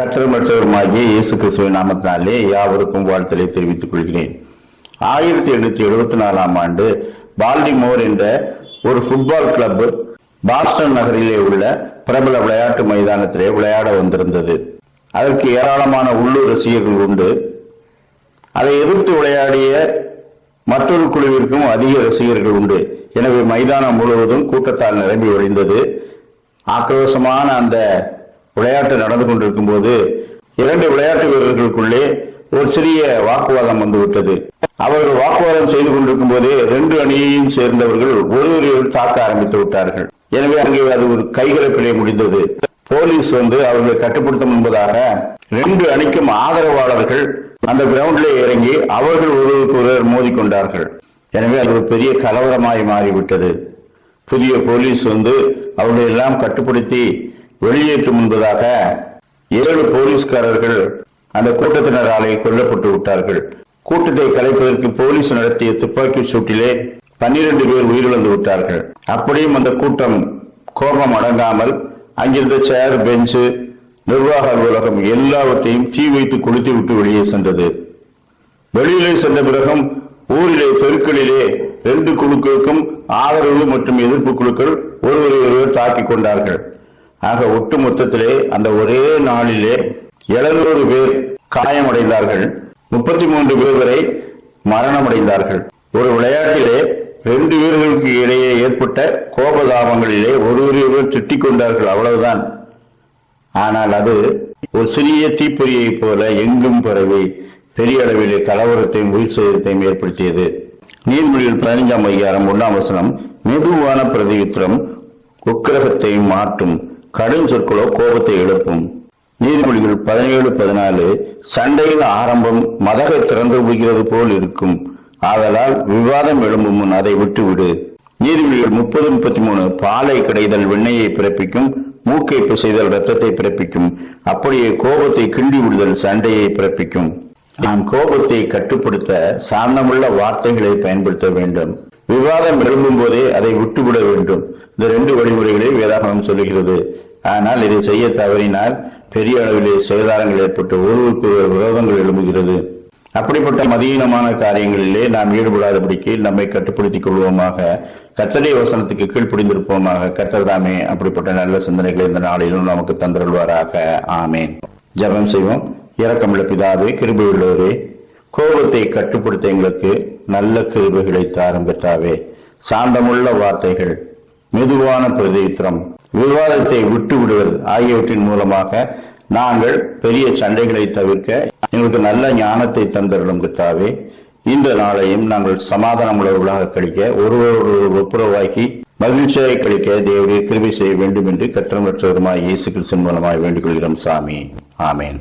கற்றமற்றவருமாகிய இயேசு கிறிஸ்துவின் நாமத்தினாலே யாவருக்கும் வாழ்த்தலை தெரிவித்துக் கொள்கிறேன். ஆயிரத்தி எண்ணூத்தி எழுபத்தி நாலாம் ஆண்டு பால்டிமோர் என்ற ஒரு ஃபுட்பால் கிளப் பாஸ்டன் நகரிலே உள்ள பிரபல விளையாட்டு மைதானத்திலே விளையாட வந்திருந்தது. அதற்கு ஏராளமான உள்ளூர் ரசிகர்கள் உண்டு. அதை எதிர்த்து விளையாடிய மற்றொரு குழுவிற்கும் அதிக ரசிகர்கள் உண்டு. எனவே மைதானம் முழுவதும் கூட்டத்தால் நிரம்பி வழிந்தது ஆக்ரோஷமான அந்த விளையாட்டு நடந்து கொண்டிருக்கும் போது இரண்டு விளையாட்டு வீரர்களுக்குள்ளே ஒரு சிறிய வாக்குவாதம் வந்துவிட்டது. அவர்கள் வாக்குவாதம் செய்து கொண்டிருக்கும் போதே ரெண்டு அணியையும் சேர்ந்தவர்கள் ஒருவரையும் தாக்க ஆரம்பித்து விட்டார்கள். எனவே அங்கே அது ஒரு கைகலப்பிலே முடிந்தது. போலீஸ் வந்து அவர்களை கட்டுப்படுத்தும் என்பதாக ரெண்டு அணிக்கும் ஆதரவாளர்கள் அந்த கிரவுண்டிலே இறங்கி அவர்கள் ஒருவருக்கு ஒருவர் மோதிக்கொண்டார்கள் எனவே அது ஒரு பெரிய கலவரமாய் மாறிவிட்டது. புதிய போலீஸ் வந்து அவர்களை எல்லாம் கட்டுப்படுத்தி வெளியேற்றும் என்பதாக ஏழு போலீஸ்காரர்கள் அந்த கூட்டத்தினராலே கொல்லப்பட்டு விட்டார்கள். கூட்டத்தை கலைப்பதற்கு போலீஸ் நடத்திய துப்பாக்கி சூட்டிலே பன்னிரண்டு பேர் உயிரிழந்து விட்டார்கள். அப்படியும் அந்த கூட்டம் கோபம் அடங்காமல் அங்கிருந்த சேர் பெஞ்சு நிர்வாக அலுவலகம் எல்லாவற்றையும் தீ வைத்து கொளுத்தி விட்டு வெளியே சென்றது. வெளியிலே சென்ற பிறகும் ஊரிலே தெருக்களிலே ரெண்டு குழுக்களுக்கும் ஆதரவு மற்றும் எதிர்ப்பு குழுக்கள் ஒருவரை ஒருவர் தாக்கிக் கொண்டார்கள். ஆக ஒட்டு மொத்தத்திலே அந்த ஒரே நாளிலே எழுநூறு பேர் காயமடைந்தார்கள். முப்பத்தி மூன்று பேர் வரை மரணமடைந்தார்கள். ஒரு விளையாட்டிலே ரெண்டு வீரர்களுக்கு இடையே ஏற்பட்ட கோபதாபங்களிலே ஒருவரையொருவர் திட்டிக் கொண்டார்கள். அவ்வளவுதான். ஆனால் அது ஒரு சிறிய தீப்பொறியைப் போல எங்கும் பரவி பெரிய அளவிலே கலவரத்தையும் உயிர் சேதத்தையும் ஏற்படுத்தியது. நீர்மொழியில் பதினைஞ்சாம் அதிகாரம் ஒன்றாம் வசனம் மெதுவான பிரதியுத்திரம் உக்கிரகத்தை மாற்றும் கடும் சொற்களோ கோபத்தை எழுப்பும். நீதிமொழிகள் பதினேழு பதினாலு சண்டையின் ஆரம்பம் மதக திறந்து போகிறது போல் இருக்கும். ஆதலால் விவாதம் எழும்பும் முன் அதை விட்டுவிடு. நீதிமொழிகள் முப்பது முப்பத்தி மூணு பாலை கிடைதல் வெண்ணையை பிறப்பிக்கும் மூக்கை பிசைதல் ரத்தத்தை பிறப்பிக்கும். அப்படியே கோபத்தை கிண்டி விடுதல் சண்டையை பிறப்பிக்கும். நாம் கோபத்தை கட்டுப்படுத்த சாந்தமுள்ள வார்த்தைகளை பயன்படுத்த வேண்டும். விவாதம் எழும்பும் போதே அதை விட்டுவிட வேண்டும். இந்த ரெண்டு வழிமுறைகளை வேதாகமம் சொல்லுகிறது. ஆனால் இதை செய்ய தவறினால் பெரிய அளவிலே சேதாரங்கள் ஏற்பட்டு ஒருவருக்கு ஒரு விரோதங்கள் எழும்புகிறது. அப்படிப்பட்ட மதியீனமான காரியங்களிலே நாம் ஈடுபடாதபடிக்கு நம்மை கட்டுப்படுத்திக் கொள்வோமாக. கத்தனை வசனத்துக்கு கீழ்ப்படிந்திருப்போமாக. கத்தர் தாமே அப்படிப்பட்ட நல்ல சிந்தனைகளை இந்த நாளிலும் நமக்கு தந்திருவாராக ஆமேன். ஜெபம் செய்வோம். இரக்கமுள்ள பிதாவே கிருபையுள்ளவரே கோபத்தை கட்டுப்படுத்த எங்களுக்கு நல்ல கிருபைகளை தாரும் பெற்றாவே சாந்தமுள்ள வார்த்தைகள் மெதுவான பிரதித்திரம் விவாதத்தை விட்டு விடுவது ஆகியவற்றின் மூலமாக நாங்கள் பெரிய சண்டைகளை தவிர்க்க எங்களுக்கு நல்ல ஞானத்தை தந்தருளும் கத்தாவே இந்த நாளையும் நாங்கள் சமாதானம் உள்ளவர்களாக கழிக்க ஒருவரோடு ஒப்புரவாகி மகிழ்ச்சியை கழிக்க தேவடைய கிருபை செய்ய வேண்டும் என்று கற்றமற்றவருமாய் இயேசு கிறிஸ்தன் மூலமாய் வேண்டிக் கொள்கிறோம் சாமி. ஆமேன்.